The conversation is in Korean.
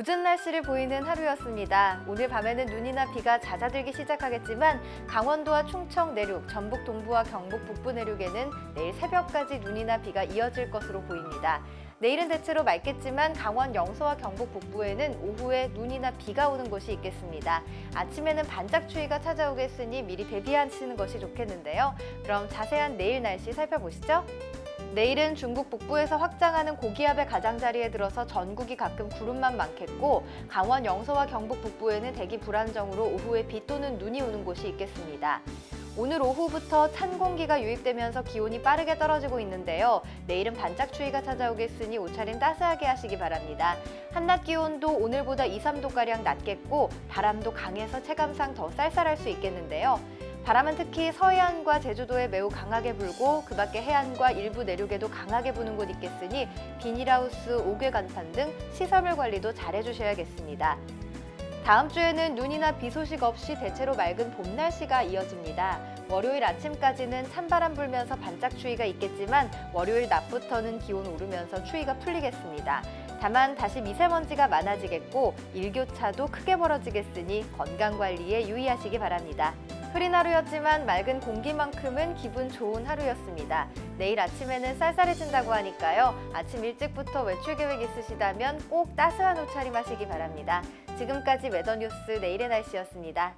궂은 날씨를 보이는 하루였습니다. 오늘 밤에는 눈이나 비가 잦아들기 시작하겠지만 강원도와 충청 내륙, 전북 동부와 경북 북부 내륙에는 내일 새벽까지 눈이나 비가 이어질 것으로 보입니다. 내일은 대체로 맑겠지만 강원 영서와 경북 북부에는 오후에 눈이나 비가 오는 곳이 있겠습니다. 아침에는 반짝 추위가 찾아오겠으니 미리 대비하시는 것이 좋겠는데요. 그럼 자세한 내일 날씨 살펴보시죠. 내일은 중국 북부에서 확장하는 고기압의 가장자리에 들어서 전국이 가끔 구름만 많겠고 강원 영서와 경북 북부에는 대기 불안정으로 오후에 비 또는 눈이 오는 곳이 있겠습니다. 오늘 오후부터 찬 공기가 유입되면서 기온이 빠르게 떨어지고 있는데요. 내일은 반짝 추위가 찾아오겠으니 옷차림 따스하게 하시기 바랍니다. 한낮 기온도 오늘보다 2, 3도가량 낮겠고 바람도 강해서 체감상 더 쌀쌀할 수 있겠는데요. 바람은 특히 서해안과 제주도에 매우 강하게 불고 그 밖에 해안과 일부 내륙에도 강하게 부는 곳 있겠으니 비닐하우스, 옥외 간판 등 시설물 관리도 잘 해주셔야겠습니다. 다음 주에는 눈이나 비 소식 없이 대체로 맑은 봄 날씨가 이어집니다. 월요일 아침까지는 찬바람 불면서 반짝 추위가 있겠지만 월요일 낮부터는 기온 오르면서 추위가 풀리겠습니다. 다만 다시 미세먼지가 많아지겠고 일교차도 크게 벌어지겠으니 건강 관리에 유의하시기 바랍니다. 흐린 하루였지만 맑은 공기만큼은 기분 좋은 하루였습니다. 내일 아침에는 쌀쌀해진다고 하니까요. 아침 일찍부터 외출 계획 있으시다면 꼭 따스한 옷차림 하시기 바랍니다. 지금까지 웨더뉴스 내일의 날씨였습니다.